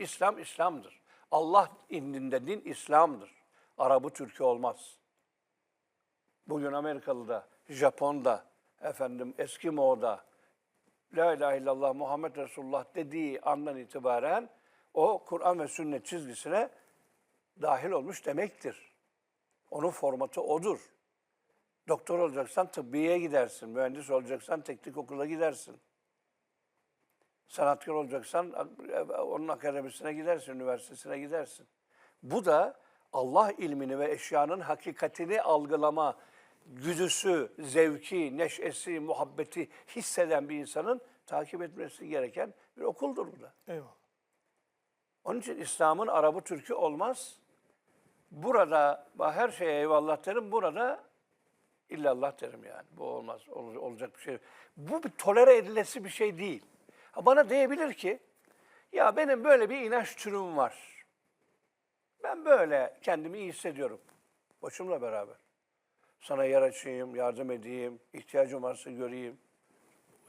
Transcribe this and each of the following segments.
İslam İslam'dır. Allah indinde din İslam'dır. Arabı Türk'ü olmaz. Bugün Amerikalı'da, Japon'da, efendim Eskimo'da La ilahe illallah Muhammed Resulullah dediği andan itibaren o Kur'an ve sünnet çizgisine dahil olmuş demektir. Onun formatı odur. Doktor olacaksan tıbbiye gidersin, mühendis olacaksan teknik okula gidersin. Sanatkar olacaksan onun akademisine gidersin, üniversitesine gidersin. Bu da Allah ilmini ve eşyanın hakikatini algılama güdüsü, zevki, neşesi, muhabbeti hisseden bir insanın takip etmesi gereken bir okuldur bu da. Eyvallah. Onun için İslam'ın Arabı Türk'ü olmaz. Burada her şeye eyvallah derim, burada illallah derim yani. Bu olmaz, ol- olacak bir şey. Bu bir tolere edilesi bir şey değil. Ha bana diyebilir ki, ya benim böyle bir inanç türüm var. Ben böyle kendimi iyi hissediyorum. Başımla beraber. Sana yer açayım, yardım edeyim, ihtiyacım varsa göreyim.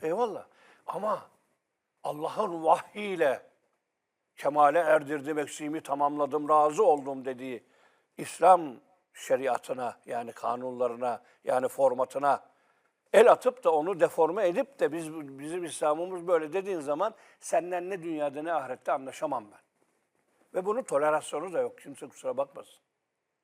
Eyvallah. Ama Allah'ın vahyiyle kemale erdirdim, eksiğimi tamamladım, razı oldum dediği İslam şeriatına yani kanunlarına yani formatına el atıp da onu deforme edip de biz bizim İslam'ımız böyle dediğin zaman senden ne dünyada ne ahirette anlaşamam ben. Ve bunun tolerasyonu da yok. Kimse kusura bakmasın.